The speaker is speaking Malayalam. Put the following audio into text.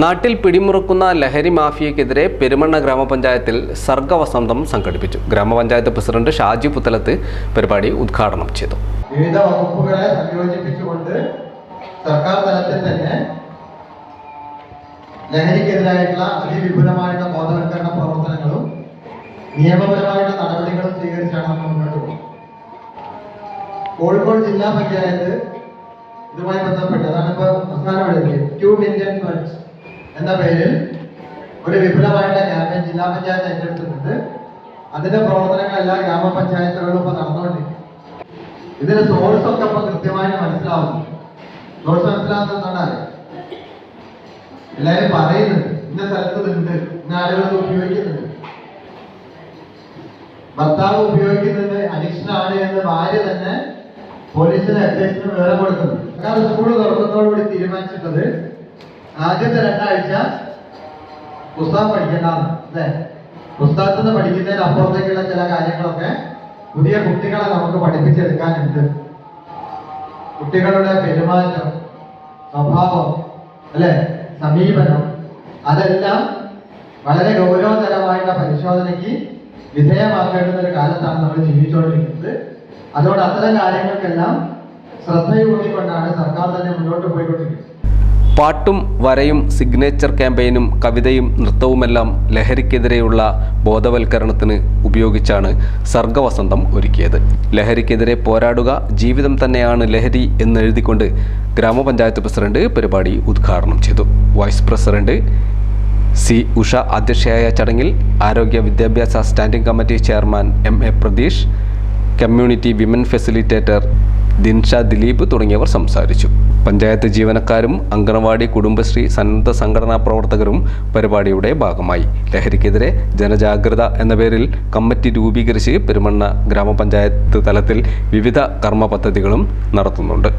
നാട്ടിൽ പിടിമുറുക്കുന്ന ലഹരി മാഫിയക്കെതിരെ പെരുമണ്ണ ഗ്രാമപഞ്ചായത്തിൽ സർഗവസന്തം സംഘടിപ്പിച്ചു. ഗ്രാമപഞ്ചായത്ത് പ്രസിഡന്റ് ഷാജി പുത്തലത്ത് പരിപാടി ഉദ്ഘാടനം ചെയ്തു. വിവിധ വകുപ്പുകളെ സംയോജിപ്പിച്ചുകൊണ്ട് സർക്കാർ തലത്തിൽ തന്നെ ലഹരിക്കെതിരായിട്ടുള്ള അതിവിപുലമായിട്ടുള്ള ബോധവൽക്കരണ പ്രവർത്തനങ്ങളും നിയമപരമായിട്ടുള്ള നടപടികളും സ്വീകരിച്ചാണ് നമ്മൾ മുന്നോട്ട് പോകുന്നത്. കോഴിക്കോട് ജില്ലാ പഞ്ചായത്ത് ഇതുമായി ബന്ധപ്പെട്ട് അതാണ് ഇപ്പോൾ അവസാനം ടു മില്യൺ ബഡ്സ് എന്ന പേരിൽ ഒരു വിപുലമായിട്ടുള്ള ക്യാമ്പയിൻ ജില്ലാ പഞ്ചായത്ത് ഏറ്റെടുത്തിട്ടുണ്ട്. അതിന്റെ പ്രവർത്തനങ്ങൾ എല്ലാ ഗ്രാമപഞ്ചായത്തുകളും ഇപ്പൊ നടന്നുകൊണ്ടിരിക്കും ഇതിന്റെ സോഴ്സ് ഒക്കെ ഇപ്പൊ കൃത്യമായിട്ട് മനസ്സിലാവുന്നു. സോഴ്സ് മനസ്സിലാവുന്നതാണ് എല്ലാരും പറയുന്നുണ്ട്. ഇന്ന സ്ഥലത്ത് ഇന്ന ആളുകൾ ഉപയോഗിക്കുന്നുണ്ട്. ഭർത്താവ് ഉപയോഗിക്കുന്നത് അഡിക്ഷൻ ആണ് എന്ന് ഭാര്യ തന്നെ പോലീസിന് അഡ്ജസ്റ്റിന് വിവരം കൊടുക്കുന്നു. സർക്കാർ സ്കൂൾ തുറക്കുന്നതോടുകൂടി തീരുമാനിച്ചിട്ടുള്ളത്. ആദ്യത്തെ രണ്ടാഴ്ച പുസ്തകം പഠിക്കേണ്ടതാണ് അല്ലേ? പുസ്തകത്തിൽ നിന്ന് പഠിക്കുന്നതിന് അപ്പുറത്തേക്കുള്ള ചില കാര്യങ്ങളൊക്കെ പുതിയ കുട്ടികളെ നമുക്ക് പഠിപ്പിച്ചെടുക്കാനുണ്ട്. കുട്ടികളുടെ പെരുമാറ്റം സ്വഭാവം അല്ലെ? സമീപനം അതെല്ലാം വളരെ ഗൗരവതരമായിട്ടുള്ള പരിശോധനയ്ക്ക് വിധേയമാക്കേണ്ടുന്ന ഒരു കാലത്താണ് നമ്മൾ ജീവിച്ചുകൊണ്ടിരിക്കുന്നത്. അതുകൊണ്ട് അത്തരം കാര്യങ്ങൾക്കെല്ലാം ശ്രദ്ധയൂടിക്കൊണ്ടാണ് സർക്കാർ തന്നെ മുന്നോട്ട് പോയിക്കൊണ്ടിരിക്കുന്നത്. പാട്ടും വരയും സിഗ്നേച്ചർ ക്യാമ്പയിനും കവിതയും നൃത്തവുമെല്ലാം ലഹരിക്കെതിരെയുള്ള ബോധവൽക്കരണത്തിന് ഉപയോഗിച്ചാണ് സർഗവസന്തം ഒരുക്കിയത്. ലഹരിക്കെതിരെ പോരാടുക ജീവിതം തന്നെയാണ് ലഹരി എന്നെഴുതിക്കൊണ്ട് ഗ്രാമപഞ്ചായത്ത് പ്രസിഡന്റ് പരിപാടി ഉദ്ഘാടനം ചെയ്തു. വൈസ് പ്രസിഡന്റ് സി ഉഷ അധ്യക്ഷയായ ചടങ്ങിൽ ആരോഗ്യ വിദ്യാഭ്യാസ standing committee chairman M A Pratheesh community women facilitator Dinsha Dileep തുടങ്ങിയവർ സംസാരിച്ചു. പഞ്ചായത്ത് ജീവനക്കാരും അംഗനവാടി കുടുംബശ്രീ സന്നദ്ധ സംഘടനാ പ്രവർത്തകരും പരിപാടിയുടെ ഭാഗമായി. ലഹരിക്കെതിരെ ജനജാഗ്രത എന്ന പേരിൽ കമ്മിറ്റി രൂപീകരിച്ച് പെരുമണ്ണ ഗ്രാമപഞ്ചായത്ത് തലത്തിൽ വിവിധ കർമ്മ പദ്ധതികളും നടത്തുന്നുണ്ട്.